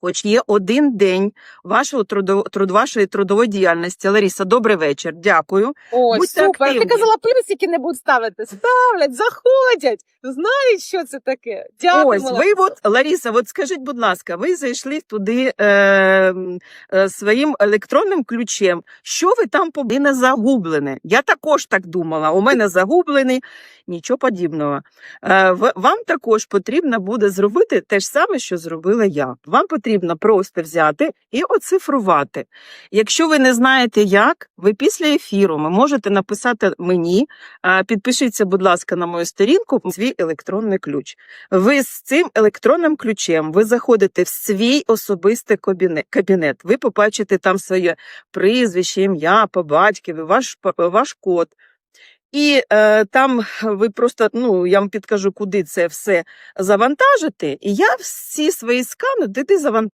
Хоч є один день вашого трудо, труд, вашої трудової діяльності. Лариса, добрий вечір. Дякую. О, Будьте супер. активні. Ти казала, плюсики не будуть ставити. Ставлять, заходять, знають, що це таке. Дякую. Ось ви, от, Лариса, от скажіть, будь ласка, ви зайшли туди е, е, своїм електронним ключем. Що ви там побачили не загублене? Я також так думала. У мене загублений, нічого подібного. Е, вам також потрібно буде зробити те ж саме, що зробила я. Вам потрібно просто взяти і оцифрувати. Якщо ви не знаєте як, ви після ефіру ви можете написати мені, підпишіться, будь ласка, на мою сторінку свій електронний ключ. Ви з цим електронним ключем ви заходите в свій особистий кабінет. Ви побачите там своє прізвище, ім'я, по батькові, ваш, ваш код. І е, там ви просто, ну я вам підкажу, куди це все завантажити. І я всі свої скани туди завантажу.